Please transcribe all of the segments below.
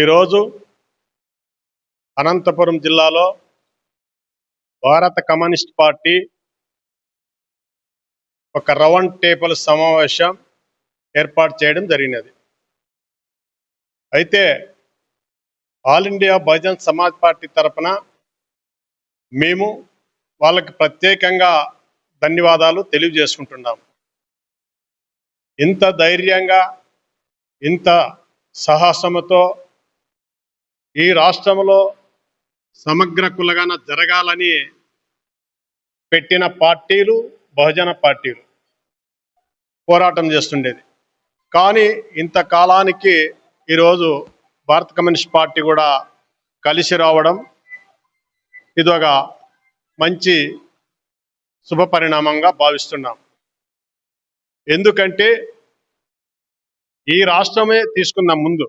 ఈరోజు అనంతపురం జిల్లాలో భారత కమ్యూనిస్ట్ పార్టీ ఒక రౌండ్ టేబుల్ సమావేశం ఏర్పాటు చేయడం జరిగినది. అయితే all India Bahujan Samaj party తరపున మేము వాళ్ళకి ప్రత్యేకంగా ధన్యవాదాలు తెలియజేసుకుంటున్నాం. ఇంత ధైర్యంగా ఇంత సాహసముతో ఈ రాష్ట్రంలో సమగ్ర కులగన జరగాలని పెట్టిన పార్టీలు బహుజన పార్టీలు పోరాటం చేస్తుండేది. కానీ ఇంతకాలానికి ఈరోజు భారత కమ్యూనిస్ట్ పార్టీ కూడా కలిసి రావడం ఇదొక మంచి శుభ పరిణామంగా భావిస్తున్నాం. ఎందుకంటే ఈ రాష్ట్రమే తీసుకున్న ముందు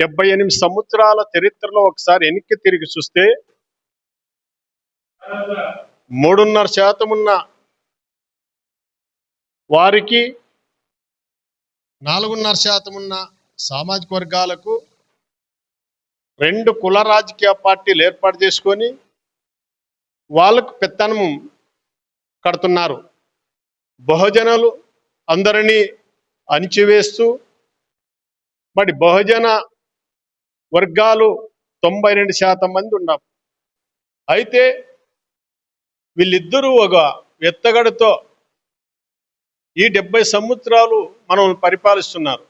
డెబ్బై ఎనిమిది సంవత్సరాల చరిత్రలో ఒకసారి వెనక్కి తిరిగి చూస్తే మూడున్నర శాతం ఉన్న వారికి నాలుగున్నర శాతం ఉన్న సామాజిక వర్గాలకు రెండు కుల రాజకీయ పార్టీలు ఏర్పాటు చేసుకొని వాళ్ళకు పెత్తనం కడుతున్నారు. బహుజనులు అందరినీ అణిచివేస్తూ మరి బహుజన వర్గాలు తొంభై రెండు శాతం మంది ఉన్నాం. అయితే వీళ్ళిద్దరూ ఒక ఎత్తగడతో ఈ డెబ్బై సంవత్సరాలు మనం పరిపాలిస్తున్నారు.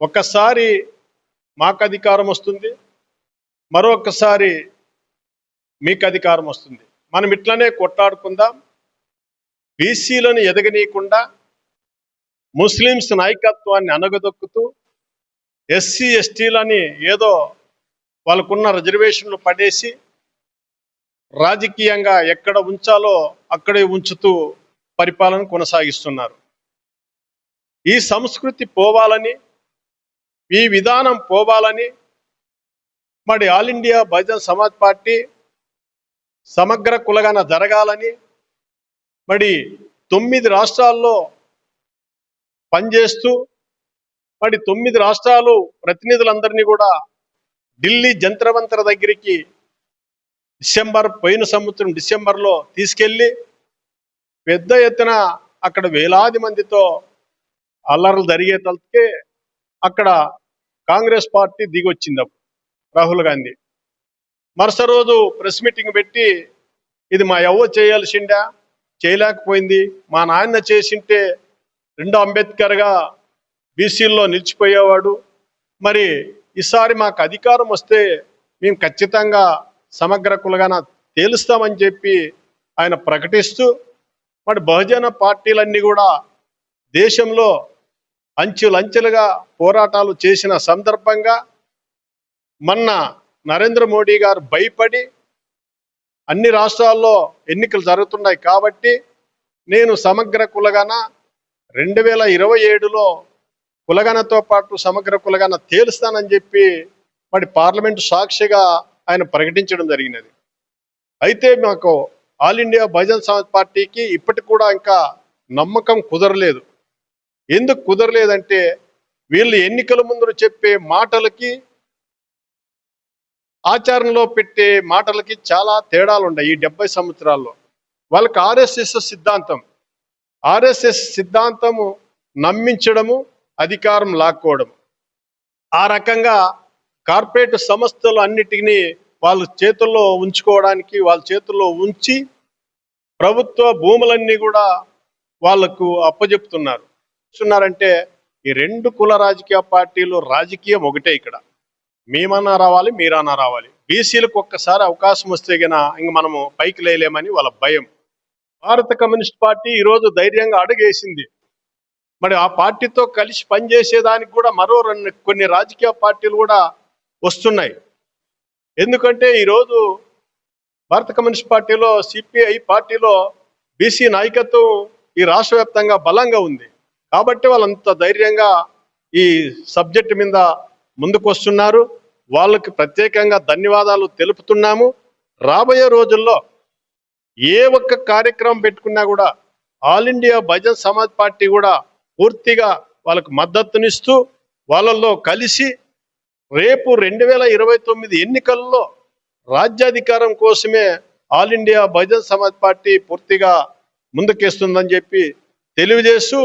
ఒక్కసారి మాకు అధికారం వస్తుంది మరొకసారి మీకు అధికారం వస్తుంది. మనం ఇట్లనే కొట్లాడుకుందాం. బీసీలను ఎదగనీయకుండా ముస్లిమ్స్ నాయకత్వాన్ని అనగదొక్కుతూ ఎస్సీ ఎస్టీలని ఏదో వాళ్ళకున్న రిజర్వేషన్లు పడేసి రాజకీయంగా ఎక్కడ ఉంచాలో అక్కడే ఉంచుతూ పరిపాలన కొనసాగిస్తున్నారు. ఈ సంస్కృతి పోవాలని ఈ విధానం పోవాలని మరి all India Bahujan Samaj party సమగ్ర కులగన జరగాలని మరి తొమ్మిది రాష్ట్రాల్లో పనిచేస్తూ మరి తొమ్మిది రాష్ట్రాలు ప్రతినిధులందరినీ కూడా ఢిల్లీ జంత్రమంతర దగ్గరికి డిసెంబర్ పోయిన సంవత్సరం డిసెంబర్లో తీసుకెళ్ళి పెద్ద ఎత్తున అక్కడ వేలాది మందితో అల్లర్లు జరిగే తలకే అక్కడ కాంగ్రెస్ పార్టీ దిగొచ్చింది అప్పుడు రాహుల్ గాంధీ. మరుసటి రోజు ప్రెస్ మీటింగ్ పెట్టి ఇది మా ఎవ్వ చేయాల్సిండా? చేయలేకపోయింది. మా నాయన చేసింటే రెండో అంబేద్కర్గా బీసీల్లో నిలిచిపోయేవాడు. మరి ఈసారి మాకు అధికారం వస్తే మేము ఖచ్చితంగా సమగ్ర కులగాన తేలుస్తామని చెప్పి ఆయన ప్రకటిస్తూ మరి బహుజన పార్టీలన్నీ కూడా దేశంలో అంచెలంచెలుగా పోరాటాలు చేసిన సందర్భంగా మొన్న నరేంద్ర మోడీ గారు భయపడి అన్ని రాష్ట్రాల్లో ఎన్నికలు జరుగుతున్నాయి కాబట్టి నేను సమగ్ర కులగాన రెండు వేల ఇరవై ఏడులో కులగనతో పాటు సమగ్ర కులగన తేలుస్తానని చెప్పి మరి పార్లమెంటు సాక్షిగా ఆయన ప్రకటించడం జరిగినది. అయితే మాకు ఆల్ ఇండియా బహుజన్ సమాజ్ పార్టీకి ఇప్పటికి కూడా ఇంకా నమ్మకం కుదరలేదు. ఎందుకు కుదరలేదంటే వీళ్ళు ఎన్నికల ముందు చెప్పే మాటలకి ఆచరణలో పెట్టే మాటలకి చాలా తేడాలు ఉన్నాయి ఈ డెబ్బై సంవత్సరాల్లో. వాళ్ళకి ఆర్ఎస్ఎస్ సిద్ధాంతం ఆర్ఎస్ఎస్ సిద్ధాంతము నమ్మించడము అధికారం లాక్కోవడం. ఆ రకంగా కార్పొరేట్ సంస్థలు అన్నిటినీ వాళ్ళ చేతుల్లో ఉంచుకోవడానికి వాళ్ళ చేతుల్లో ఉంచి ప్రభుత్వ భూములన్నీ కూడా వాళ్ళకు అప్పజెప్తున్నారు. చూస్తున్నారంటే ఈ రెండు కుల రాజకీయ పార్టీలు రాజకీయం ఒకటే ఇక్కడ. మేమన్నా రావాలి మీరన్నా రావాలి. బీసీలకు ఒక్కసారి అవకాశం వస్తే గన ఇంక మనము పైకి లేలేమని వాళ్ళ భయం. భారత కమ్యూనిస్ట్ పార్టీ ఈరోజు ధైర్యంగా అడుగేసింది. మరి ఆ పార్టీతో కలిసి పనిచేసేదానికి కూడా మరో రెండు కొన్ని రాజకీయ పార్టీలు కూడా వస్తున్నాయి. ఎందుకంటే ఈరోజు భారత కమ్యూనిస్ట్ పార్టీలో సిపిఐ పార్టీలో బీసీ నాయకత్వం ఈ రాష్ట్ర వ్యాప్తంగా బలంగా ఉంది. కాబట్టి వాళ్ళంత ధైర్యంగా ఈ సబ్జెక్ట్ మీద ముందుకు వస్తున్నారు. వాళ్ళకి ప్రత్యేకంగా ధన్యవాదాలు తెలుపుతున్నాము. రాబోయే రోజుల్లో ఏ ఒక్క కార్యక్రమం పెట్టుకున్నా కూడా all India Bahujan Samaj party కూడా పూర్తిగా వాళ్ళకు మద్దతునిస్తూ వాళ్ళల్లో కలిసి రేపు రెండు వేల ఇరవై తొమ్మిది ఎన్నికల్లో రాజ్యాధికారం కోసమే all India Bahujan Samaj party పూర్తిగా ముందుకేస్తుందని చెప్పి తెలియజేస్తూ